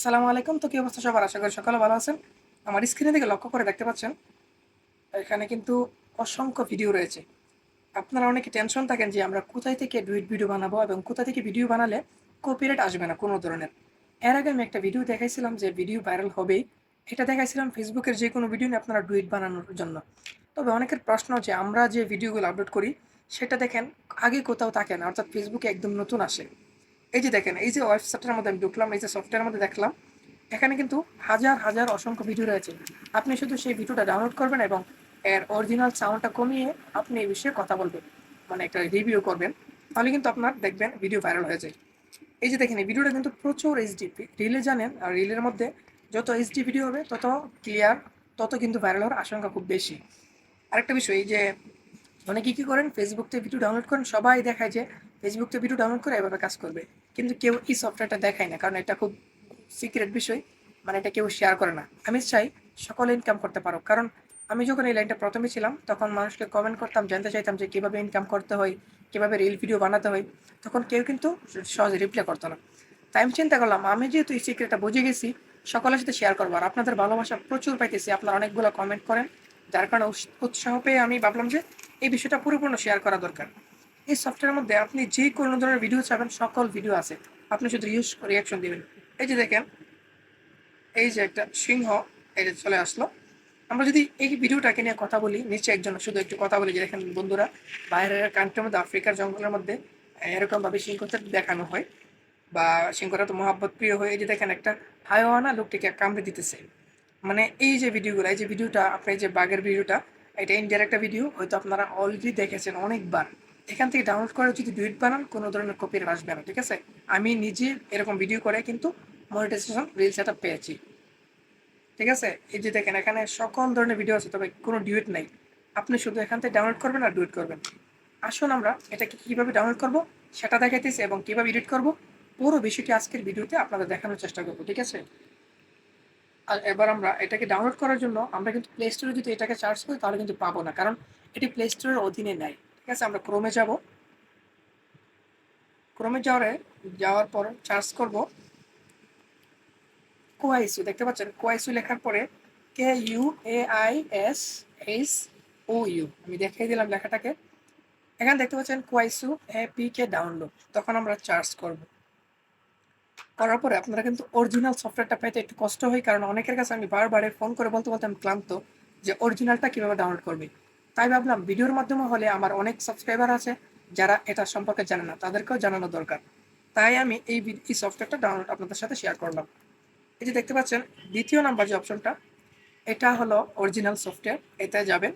আসসালামু আলাইকুম। তো কি অবস্থা সবার? আশা করি সকালে ভালো আছেন। আমার স্ক্রিনে দিকে লক্ষ্য করে দেখতে পাচ্ছেন, এখানে কিন্তু অসংখ্য ভিডিও রয়েছে। আপনারা অনেকে টেনশন থাকেন যে আমরা কোথায় থেকে ডুইট ভিডিও বানাবো এবং কোথা থেকে ভিডিও বানালে কপিরাইট আসবে না কোনো ধরনের। এর আগে আমি একটা ভিডিও দেখাইছিলাম যে ভিডিও ভাইরাল হবেই। এটা দেখাইছিলাম ফেসবুকের যে কোনো ভিডিও নিয়ে আপনারা ডুইট বানানোর জন্য। তবে অনেকের প্রশ্ন যে আমরা যে ভিডিওগুলো আপলোড করি, সেটা দেখেন আগে কোথাও থাকে না, অর্থাৎ ফেসবুকে একদম নতুন আসে। এই যে দেখেন, এই যে ওয়েবসাইটের মধ্যে আমি ঢুকলাম, এই যে সফটওয়্যার মধ্যে দেখলাম, এখানে কিন্তু হাজার হাজার অসংখ্য ভিডিও রয়েছে। আপনি শুধু সেই ভিডিওটা ডাউনলোড করবেন এবং এর অরিজিনাল সাউন্ডটা কমিয়ে আপনি এই বিষয়ে কথা বলবেন মানে একটা রিভিউ করবেন, তাহলে কিন্তু আপনার দেখবেন ভিডিও ভাইরাল হয়ে যায়। এই যে দেখেন, এই ভিডিওটা কিন্তু প্রচুর এইচডি রিলে জানেন, আর রিলের মধ্যে যত এইচডি ভিডিও হবে, তত ক্লিয়ার তত কিন্তু ভাইরাল হওয়ার আশঙ্কা খুব বেশি। আরেকটা বিষয়, এই যে অনেকে কী করেন ফেসবুক থেকে ভিডিও ডাউনলোড করেন, সবাই দেখায় যে ফেসবুক থেকে ভিডিও ডাউনলোড করে এভাবে কাজ করবে। কিন্তু কেউ এই সফটওয়্যারটা দেখায় না, কারণ এটা খুব সিক্রেট বিষয় মানে এটা কেউ শেয়ার করে না। আমি চাই সকলে ইনকাম করতে পারো কারণ আমি যখন এই লাইনটা প্রথমে ছিলাম, তখন মানুষকে কমেন্ট করতাম, জানতে চাইতাম যে কীভাবে ইনকাম করতে হয়, কীভাবে রিল ভিডিও বানাতে হয়, তখন কেউ কিন্তু সহজে রিপ্লাই করতো না। তাই আমি চিন্তা করলাম, আমি যেহেতু এই সিক্রেটটা বুঝে গেছি, সকলের সাথে শেয়ার করব। আর আপনাদের ভালোবাসা প্রচুর পাইতেছি, আপনারা অনেকগুলো কমেন্ট করেন, যার কারণে উৎস- উৎসাহ পেয়ে আমি ভাবলাম যে এই বিষয়টা পরিপূর্ণ শেয়ার করা দরকার। এই সফটওয়্যারের মধ্যে আপনি যে কোনো ধরনের ভিডিও চাবেন, সকল ভিডিও আছে। আপনি শুধু ইউজ রিয়াকশন দেবেন। এই যে দেখেন, এই যে একটা সিংহ, এই যে চলে আসলো। আমরা যদি এই ভিডিওটাকে নিয়ে কথা বলি নিচে একজন শুধু একটু কথা বলি, যে দেখেন বন্ধুরা, বাইরের কান্ট্রির মধ্যে, আফ্রিকার জঙ্গলের মধ্যে এরকমভাবে সিংহতে দেখানো হয়। বা সিংহটা তো মহাব্বত প্রিয় হয়ে যে দেখেন একটা হাইওয়ানা লোকটিকে কামড়ে দিতেছে। মানে এই যে ভিডিওগুলো এই যে ভিডিওটা আপনার যে বাঘের ভিডিওটা এটা ইন্ডিয়ার একটা ভিডিও হয়তো আপনারা অলরেডি দেখেছেন অনেকবার। এখান থেকে ডাউনলোড করে যদি ডুইট বানান, কোনো ধরনের কপিরাইট আসবে না, ঠিক আছে? আমি নিজে এরকম ভিডিও করে কিন্তু মনিটাইজেশন রিল সেট পেয়েছি। ঠিক আছে? এই যে দেখেন, এখানে সকল ধরনের ভিডিও আছে, তবে কোনো ডিউট নাই। আপনি শুধু এখান থেকে ডাউনলোড করবেন আর ডুইট করবেন। আসুন আমরা এটাকে কীভাবে ডাউনলোড করব, সেটা দেখাইতেছি এবং কীভাবে এডিট করব, পুরো বিষয়টি আজকের ভিডিওতে আপনাদের দেখানোর চেষ্টা করব, ঠিক আছে? আর এবার আমরা এটাকে ডাউনলোড করার জন্য আমরা কিন্তু প্লে স্টোরে যদি এটাকে চার্জ করি, তাহলে কিন্তু পাবো না, কারণ এটি প্লে স্টোরের অধীনে নাই। আছে, আমরা ক্রোমে যাব। ক্রোমে যাওয়ারে, যাওয়ার পর চার্জ করব। কোয়াইসু দেখতে পাচ্ছেন? কোয়াইসু লেখার পরে K U A I S H O U আমি দেখিয়ে দিলাম লেখাটাকে। এখানে দেখতে পাচ্ছেন কোয়াইসু এ পি কে ডাউনলোড তখন আমরা চার্জ করব। করার পরে আপনারা কিন্তু অরিজিনাল সফটওয়্যারটা পেতে একটু কষ্ট হয়, কারণ অনেকের কাছে আমি বারবার ফোন করে বলতে বলতে আমি ক্লান্ত যে অরিজিনালটা কীভাবে ডাউনলোড করবে। তাই ভাবলাম ভিডিওর মাধ্যমে হলে আমার অনেক সাবস্ক্রাইবার আছে, যারা এটা সম্পর্কে জানে না, তাদেরকেও জানানো দরকার। তাই আমি এই সফটওয়্যারটা ডাউনলোড আপনাদের সাথে শেয়ার করলাম। এই যে দেখতে পাচ্ছেন, দ্বিতীয় নাম্বার যে অপশনটা এটা হলো অরিজিনাল সফটওয়্যার এতে যাবেন।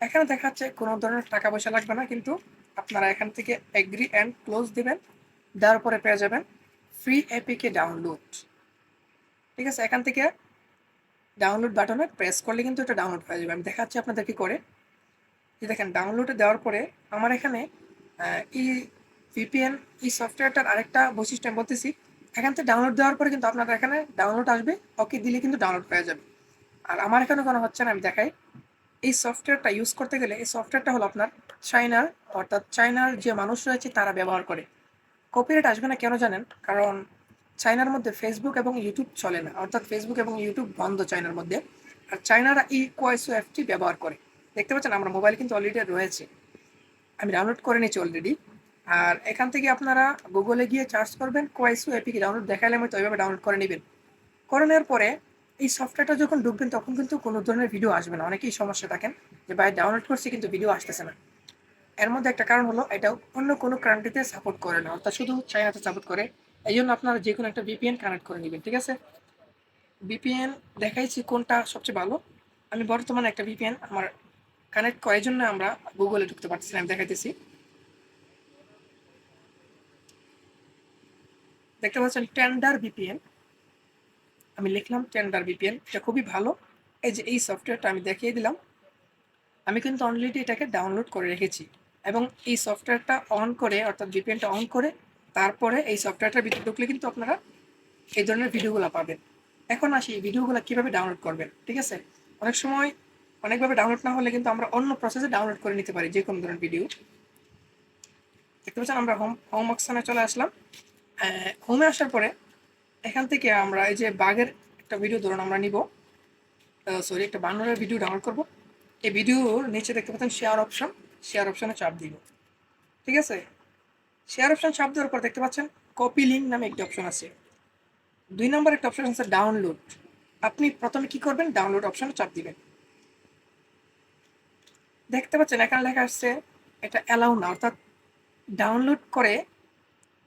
এখানে দেখাচ্ছে কোনো ধরনের টাকা পয়সা লাগবে না, কিন্তু আপনারা এখান থেকে এগ্রি অ্যান্ড ক্লোজ দেবেন, দেওয়ার পরে পেয়ে যাবেন ফ্রি এপিকে ডাউনলোড ঠিক আছে, এখান থেকে ডাউনলোড বাটনে প্রেস করলে কিন্তু এটা ডাউনলোড হয়ে যাবে। আমি দেখাচ্ছি আপনাদেরকে করে। যে দেখেন ডাউনলোডে দেওয়ার পরে আমার এখানে এই ভিপিএন এই সফটওয়্যারটার আরেকটা বৈশিষ্ট্য আমি বলতেছি। এখান থেকে ডাউনলোড দেওয়ার পরে কিন্তু আপনাদের এখানে ডাউনলোড আসবে। ওকে দিলে কিন্তু ডাউনলোড হয়ে যাবে। আর আমার এখানে কোনো হচ্ছে না, আমি দেখাই। এই সফটওয়্যারটা ইউজ করতে গেলে, এই সফটওয়্যারটা হলো আপনার চাইনার অর্থাৎ চাইনার যে মানুষ রয়েছে, তারা ব্যবহার করে। কপিরাইট আসবে না কেন জানেন? কারণ চায়নার মধ্যে ফেসবুক এবং ইউটিউব চলে না। অর্থাৎ ফেসবুক এবং ইউটিউব বন্ধ চায়নার মধ্যে। আর চায়নারা ই কোয়াইসো অ্যাপটি ব্যবহার করে। দেখতে পাচ্ছেন, আমার মোবাইল কিন্তু অলরেডি রয়েছে। আমি ডাউনলোড করে নিয়েছি অলরেডি আর এখান থেকে আপনারা গুগলে গিয়ে সার্চ করবেন, কোয়াইসো অ্যাপিকে ডাউনলোড দেখালে আমি তো ওইভাবে ডাউনলোড করে নেবেন। করে নেওয়ার পরে এই সফটওয়্যারটা যখন ঢুকবেন, তখন কিন্তু কোনো ধরনের ভিডিও আসবে না। অনেকেই সমস্যা থাকেন যে, ভাই ডাউনলোড করছি কিন্তু ভিডিও আসতেছে না। এর মধ্যে একটা কারণ হলো, এটা অন্য কোনো কান্ট্রিতে সাপোর্ট করে না। অর্থাৎ শুধু চাইনাতে সাপোর্ট করে। এই জন্য আপনারা যে কোনো একটা ভিপিএন কানেক্ট করে নেবেন ঠিক আছে? ভিপিএন দেখাইছি কোনটা সবচেয়ে ভালো। আমি বর্তমানে একটা ভিপিএন আমার কানেক্ট করার জন্য আমরা গুগলে ঢুকতে পারতেছি না, আমি দেখাইতেছি। দেখতে পাচ্ছেন টেন্ডার ভিপিএন আমি লিখলাম টেন্ডার ভিপিএন এটা খুবই ভালো। এই যে এই সফটওয়্যারটা আমি দেখিয়ে দিলাম। আমি কিন্তু অলরেডি এটাকে ডাউনলোড করে রেখেছি। এবং এই সফটওয়্যারটা অন করে অর্থাৎ ভিপিএনটা অন করে তারপরে এই সফটওয়্যারটার ভিতরে ঢুকলে কিন্তু আপনারা এই ধরনের ভিডিওগুলো পাবেন। এখন আসি, এই ভিডিওগুলো কীভাবে ডাউনলোড করবেন, ঠিক আছে? অনেক সময় অনেকভাবে ডাউনলোড না হলে কিন্তু আমরা অন্য প্রসেসে ডাউনলোড করে নিতে পারি যে কোনো ধরনের ভিডিও দেখতে পাচ্ছেন, আমরা হোম হোম অপশানে চলে আসলাম। হোমে আসার পরে এখান থেকে আমরা এই যে বাঘের একটা ভিডিও ধরুন আমরা নিব। সরি একটা বানরের ভিডিও ডাউনলোড করব। এই ভিডিওর নিচে দেখতে পাচ্ছেন শেয়ার অপশন শেয়ার অপশনে চাপ দিব। ঠিক আছে? শেয়ার অপশন চাপ দেওয়ার পর দেখতে পাচ্ছেন কপি লিঙ্ক নামে একটি অপশন আছে। দুই নম্বর একটা অপশন আছে ডাউনলোড আপনি প্রথমে কি করবেন? ডাউনলোড অপশনে চাপ দিবেন। দেখতে পাচ্ছেন এখানে লেখা আসছে এটা অ্যালাউ না, অর্থাৎ ডাউনলোড করে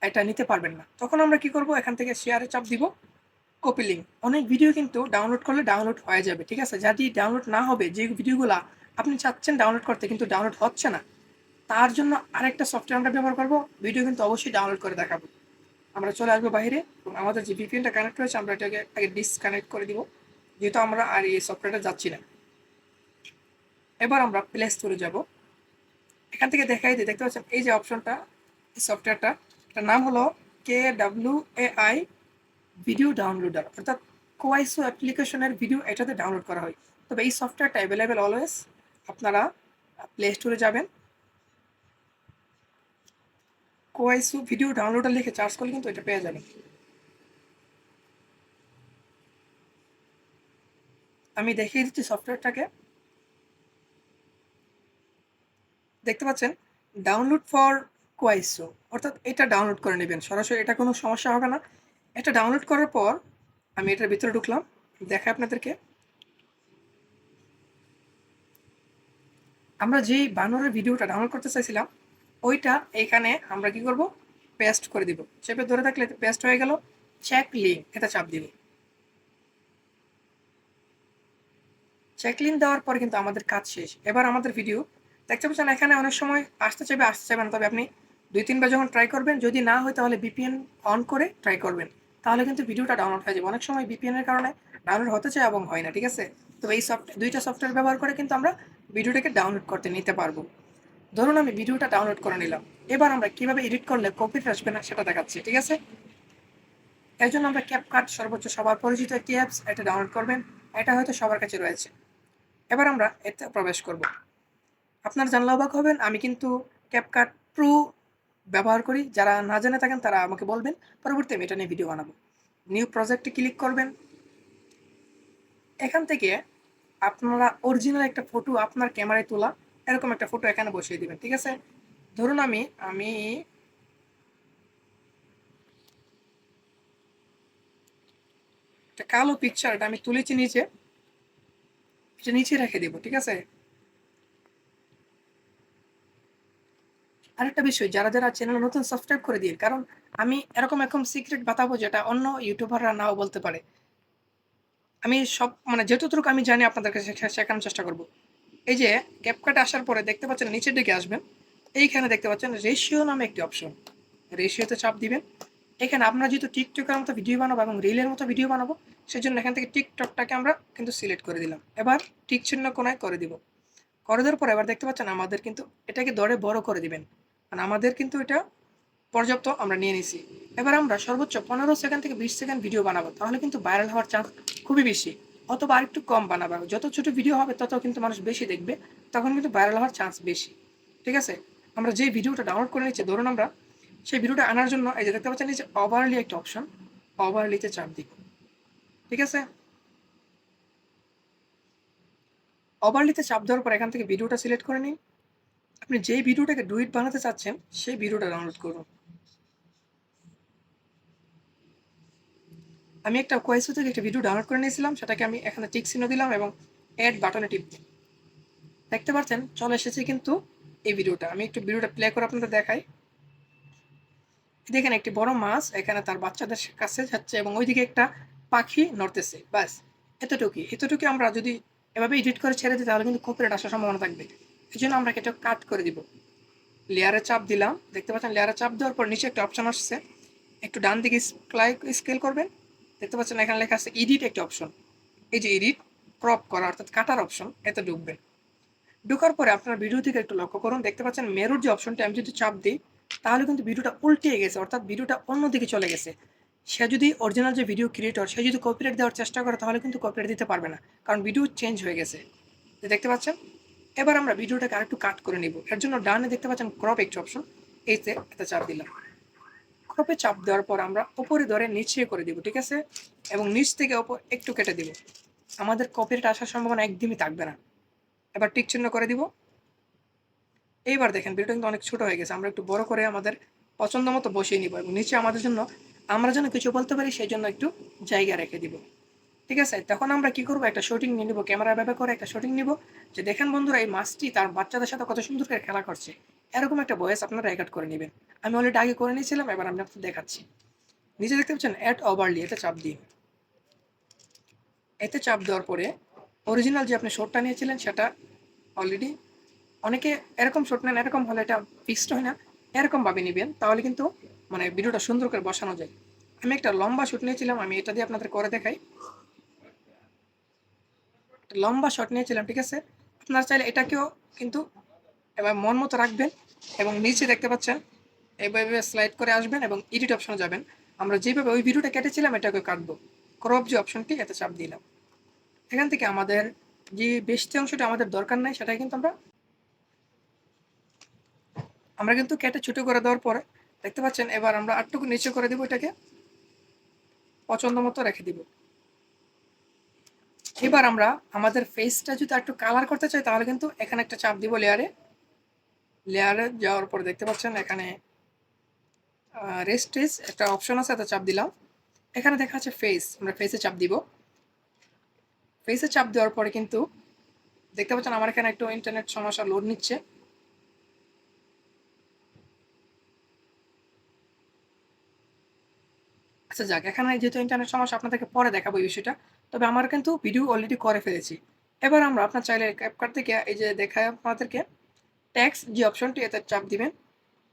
এটা নিতে পারবেন না। তখন আমরা কি করব? এখান থেকে শেয়ারে চাপ দিব কপি লিঙ্ক অনেক ভিডিও কিন্তু ডাউনলোড করলে ডাউনলোড হয়ে যাবে, ঠিক আছে? যাটি ডাউনলোড না হবে, যে ভিডিওগুলো আপনি চাচ্ছেন ডাউনলোড করতে কিন্তু ডাউনলোড হচ্ছে না। তার জন্য আরেকটা সফটওয়্যার আমরা ব্যবহার করব। ভিডিও কিন্তু অবশ্যই ডাউনলোড করে দেখাবো। আমরা চলে আসব বাইরে এবং আমাদের যে ভিপিএনটা কানেক্ট হয়েছে, আমরা এটাকে আগে ডিসকানেক্ট করে দিব। যেহেতু আমরা আর এই সফটওয়্যারটা যাচ্ছি না। এবার আমরা প্লে স্টোরে যাব। এখান থেকে দেখাই দিই, দেখতে পাচ্ছেন? এই যে অপশনটা এই সফটওয়্যারটা এটার নাম হলো K W A I video downloader অর্থাৎ কোয়াইসো অ্যাপ্লিকেশনের ভিডিও এটাতে ডাউনলোড করা হয়। তবে এই সফটওয়্যারটা অ্যাভেলেবেল অলওয়েজ আপনারা প্লে স্টোরে যাবেন। কোয়াইসো ভিডিও ডাউনলোডার লিখে চার্জ করলে কিন্তু এটা পেয়ে যাবেন। আমি দেখিয়ে দিচ্ছি সফটওয়্যারটাকে। দেখতে পাচ্ছেন? ডাউনলোড ফর কোয়াইসো অর্থাৎ এটা ডাউনলোড করে নেবেন। সরাসরি এটা কোনো সমস্যা হবে না। এটা ডাউনলোড করার পর আমি এটার ভিতরে ঢুকলাম। দেখাই আপনাদেরকে। আমরা যেই বানরের ভিডিওটা ডাউনলোড করতে চাইছিলাম ওইটা এখানে আমরা কি করব? পেস্ট করে দিব। চেপে ধরে থাকলে পেস্ট হয়ে গেল। চেক লিঙ্ক এটা চাপ দিব। চেক লিঙ্ক দেওয়ার পর কিন্তু আমাদের কাজ শেষ। এবার আমাদের ভিডিও দেখতে পাচ্ছেন এখানে অনেক সময় আসতে চাইবে, আসতে চাইবেন তবে আপনি দুই, তিনবার যখন ট্রাই করবেন, যদি না হয় তাহলে বিপিএন অন করে ট্রাই করবেন। তাহলে কিন্তু ভিডিওটা ডাউনলোড হয়ে যাবে। অনেক সময় বিপিএন এর কারণে ডাউনলোড হতে চায় এবং হয় না, ঠিক আছে? তো এই সফট দুইটা সফটওয়্যার ব্যবহার করে কিন্তু আমরা ভিডিওটাকে ডাউনলোড করতে নিতে পারব। ধরুন আমি ভিডিওটা ডাউনলোড করে নিলাম। এবার আমরা কীভাবে এডিট করলে কপিটা আসবে না সেটা দেখাচ্ছি, ঠিক আছে? এর জন্য আমরা ক্যাপকাট সর্বোচ্চ সবার পরিচিত একটি অ্যাপস এটা ডাউনলোড করবেন, এটা হয়তো সবার কাছে রয়েছে। এবার আমরা এতে প্রবেশ করব। আপনার জানলে অবাক হবেন, আমি কিন্তু ক্যাপকাট প্রো ব্যবহার করি। যারা না জেনে থাকেন, তারা আমাকে বলবেন। পরবর্তী আমি এটা নিয়ে ভিডিও বানাবো। নিউ প্রজেক্টে ক্লিক করবেন। এখান থেকে আপনারা অরিজিনাল একটা ফটো আপনার ক্যামেরায় তোলা। এরকম একটা ফটো এখানে বসিয়ে দিবেন, ঠিক আছে? ধরুন আমি আমি একটা কালো পিকচারটা আমি তুলেছি নিচে, এটা নিচে রেখে দিব, ঠিক আছে? আরেকটা বিষয়, যারা যারা চ্যানেল নতুন সাবস্ক্রাইব করে দিন, কারণ আমি এরকম এরকম সিক্রেট বাতাবো যেটা অন্য ইউটিউবাররা নাও বলতে পারে। আমি সব মানে যতটুকু আমি জানি আপনাদেরকে শেখা- শেখানোর চেষ্টা করব। এই যে ক্যাপকাট আসার পরে দেখতে পাচ্ছেন নিচের দিকে আসবেন। এইখানে দেখতে পাচ্ছেন রেশিও নামে একটি অপশন রেশিওতে চাপ দিবেন। এখানে আমরা যেহেতু টিকটকের মতো ভিডিও বানাবো এবং রিলের মতো ভিডিও বানাবো, সেজন্য এখান থেকে টিকটকটাকে আমরা কিন্তু সিলেক্ট করে দিলাম। এবার টিক চিহ্ন কোনায় করে দিব। করে দেওয়ার পর এবার দেখতে পাচ্ছেন আমাদের কিন্তু এটাকে দরে বড় করে দিবেন। মানে আমাদের কিন্তু এটা পর্যাপ্ত আমরা নিয়ে নিছি। এবার আমরা সর্বোচ্চ পনেরো সেকেন্ড থেকে বিশ সেকেন্ড ভিডিও বানাবো। তাহলে কিন্তু ভাইরাল হওয়ার চান্স খুবই বেশি। অথবা আরেকটু কম বানাবো। যত ছোট ভিডিও হবে, তত কিন্তু মানুষ বেশি দেখবে, তখন কিন্তু ভাইরাল হওয়ার চান্স বেশি। ঠিক আছে? আমরা যে ভিডিওটা ডাউনলোড করে নিচ্ছি ধরুন আমরা সেই ভিডিওটা আনার জন্য, এই যে দেখতে পাচ্ছেন যে ওভারলি একটা অপশন ওভারলিতে চাপ দিব ঠিক আছে? ওভারলিতে চাপ দেওয়ার পর এখান থেকে ভিডিওটা সিলেক্ট করে নিন। আপনি যেই ভিডিওটাকে ডুইট বানাতে চাচ্ছেন, সেই ভিডিওটা ডাউনলোড করুন। আমি একটা কোয়েসো থেকে একটা ভিডিও ডাউনলোড করে নিয়েছিলাম, সেটাকে আমি এখানে টিক চিহ্ন দিলাম এবং অ্যাড বাটনে টিপ দিই দেখতে পাচ্ছেন, চলে এসেছে কিন্তু এই ভিডিওটা আমি একটু ভিডিওটা প্লে করে আপনাদের দেখাই। দেখেন একটি বড় মাছ, এখানে তার বাচ্চাদের কাছে যাচ্ছে এবং ওইদিকে একটা পাখি নড়তেছে। ব্যাস এতটুকুই এতটুকু আমরা যদি এভাবে এডিট করে ছেড়ে দিই, তাহলে কিন্তু কপিরাইট আসার সম্ভাবনা থাকবে। এই জন্য আমরা এটা কাট করে দিব। লেয়ারে চাপ দিলাম। দেখতে পাচ্ছেন লেয়ারে চাপ দেওয়ার পর নিচে একটা অপশন আসছে। একটু ডান দিকে স্কেল করবেন। দেখতে পাচ্ছেন এখানে লেখা আছে এডিট একটা অপশন এই যে এডিট ক্রপ করা, অর্থাৎ কাটার অপশন এতে ঢুকবেন ঢোকার পরে আপনার ভিডিও থেকে একটু লক্ষ্য করুন, দেখতে পাচ্ছেন মেরুর যে অপশনটা আমি যদি চাপ দিই, তাহলে কিন্তু ভিডিওটা উল্টিয়ে গেছে, অর্থাৎ ভিডিওটা অন্যদিকে চলে গেছে। সে যদি অরিজিনাল যে ভিডিও ক্রিয়েটর সে যদি কপিরাইট দেওয়ার চেষ্টা করে, তাহলে কিন্তু কপিরাইট দিতে পারবে না, কারণ ভিডিও চেঞ্জ হয়ে গেছে। দেখতে পাচ্ছেন? এবার আমরা ভিডিওটাকে আরেকটু কাট করে নিব। এর জন্য ডানে দেখতে পাচ্ছেন ক্রপ একটি অপশন এইতে এটা চাপ দিলাম। ক্রপে চাপ দেওয়ার পর আমরা উপরে ধরে নিচে করে দিব, ঠিক আছে? এবং নিচ থেকে ওপর একটু কেটে দিব। আমাদের কপিরাইট আসার সম্ভাবনা একদমই থাকবে না। এবার টিক চিহ্ন করে দিব। এইবার দেখেন, ভিডিওটা কিন্তু অনেক ছোট হয়ে গেছে। আমরা একটু বড় করে আমাদের পছন্দ মতো বসিয়ে নিব এবং নিচে আমাদের জন্য, আমরা যেন কিছু বলতে পারি, সেই জন্য একটু জায়গা রেখে দিব। ঠিক আছে? তখন আমরা কি করব? একটা শুটিং নিয়ে নিবো, ক্যামেরা ব্যবহার করে একটা শুটিং নিব। যে দেখেন বন্ধুরা, এই মাছটি তার বাচ্চাদের সাথে কত সুন্দর করে খেলা করছে। এরকম একটা ভয়েস আপনারা রেকর্ড করে নেবেন। আমি অলরেডি আগে করে নিয়েছিলাম, এবার আমি আপনাদের দেখাচ্ছি। নিচে দেখতে পাচ্ছেন অ্যাড ওভারলি এটা চাপ দিন এতে চাপ দেওয়ার পরে অরিজিনাল যে আপনি শর্টটা নিয়েছিলেন, সেটা অলরেডি অনেকে এরকম শর্ট নেন, এরকম হলে এটা ফিক্সড হয় না। এরকমভাবে নেবেন, তাহলে কিন্তু মানে ভিডিওটা সুন্দর করে বসানো যায়। আমি একটা লম্বা শ্যুট নিয়েছিলাম, আমি এটা দিয়ে আপনাদের করে দেখাই। লম্বা শট নিয়েছিলাম, ঠিক আছে? আপনারা চাইলে এটাকেও কিন্তু এবার মন মতো রাখবেন এবং নিচে দেখতে পাচ্ছেন এইভাবে স্লাইড করে আসবেন এবং এডিট অপশনে যাবেন। আমরা যেভাবে ওই ভিডিওটা কেটেছিলাম, এটাকে কাটবো। ক্রপ যে অপশনটি এতে চাপ দিলাম। এখান থেকে আমাদের যে বেশি অংশটা আমাদের দরকার নাই, সেটাই কিন্তু আমরা আমরা কিন্তু কেটে ছোটো করে দেওয়ার পরে, দেখতে পাচ্ছেন, এবার আমরা আটটুকু নিচে করে দিব এটাকে। পছন্দ মতো রেখে দিব। এবার আমরা আমাদের ফেসটা যদি একটু কালার করতে চাই, তাহলে কিন্তু এখানে একটা চাপ দিব লেয়ারে লেয়ারে যাওয়ার পরে দেখতে পাচ্ছেন এখানে রেস্টেজ একটা অপশন আছে, এতে চাপ দিলাম। এখানে দেখা যাচ্ছে ফেস আমরা ফেসে চাপ দিব। ফেসে চাপ দেওয়ার পরে কিন্তু দেখতে পাচ্ছেন আমার এখানে একটু ইন্টারনেট সমস্যা লোড নিচ্ছে। আচ্ছা যাক, এখানে যেহেতু ইন্টারনেট সমস্যা, আপনাদেরকে পরে দেখাবো এই বিষয়টা। তবে আমার কিন্তু ভিডিও অলরেডি করে ফেলেছি। এবার আমরা আপনার চাইলে ক্যাপকাট থেকে এই যে দেখায় আপনাদেরকে ট্যাক্স যে অপশনটি এতে চাপ দিবেন।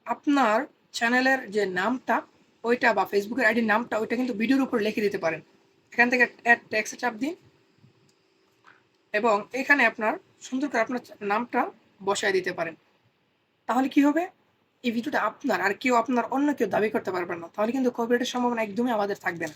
আপনার চ্যানেলের যে নামটা, ওইটা বা ফেসবুকের আইডির নামটা, ওইটা কিন্তু ভিডিওর উপর লিখে দিতে পারেন। এখান থেকে অ্যাড ট্যাক্সে চাপ দিন। এবং এখানে আপনার, সুন্দর করে আপনার নামটা বসায় দিতে পারেন। তাহলে কি হবে? এই ভিডিওটা আপনার, আর কেউ আপনার, অন্য কেউ দাবি করতে পারবেন না। তাহলে কিন্তু কপিরাইটের সম্ভাবনা একদমই আমাদের থাকবে না।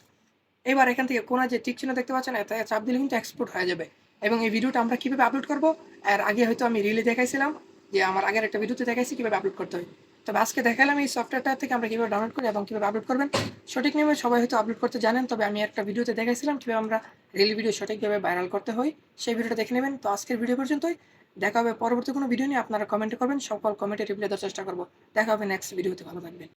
এবার এখান থেকে কোনা যে টিক চিহ্ন দেখতে পাচ্ছেন, এতে চাপ দিলে কিন্তু এক্সপোর্ট হয়ে যাবে। এবং এই ভিডিওটা আমরা কীভাবে আপলোড করব? আর আগে হয়তো আমি রিলে দেখাইছিলাম। যে আমার আগের একটা ভিডিওতে দেখাইছি কীভাবে আপলোড করতে হয়। তবে আজকে দেখালাম এই সফটওয়্যারটা থেকে আমরা কীভাবে ডাউনলোড করি এবং কীভাবে আপলোড করবেন। সঠিক নিয়মে সবাই হয়তো আপলোড করতে জানেন, তবে আমি একটা ভিডিওতে দেখাইছিলাম কীভাবে আমরা রিল ভিডিও সঠিকভাবে ভাইরাল করতে হয়, সেই ভিডিওটা দেখে নেবেন। তো আজকের ভিডিও পর্যন্তই। দেখা হবে পরবর্তী কোনো ভিডিও নিয়ে। আপনারা কমেন্ট করবেন, সকল কমেন্টে রিপ্লাই দেওয়ার চেষ্টা করব। দেখা হবে নেক্সট ভিডিওতে ভালো থাকবেন।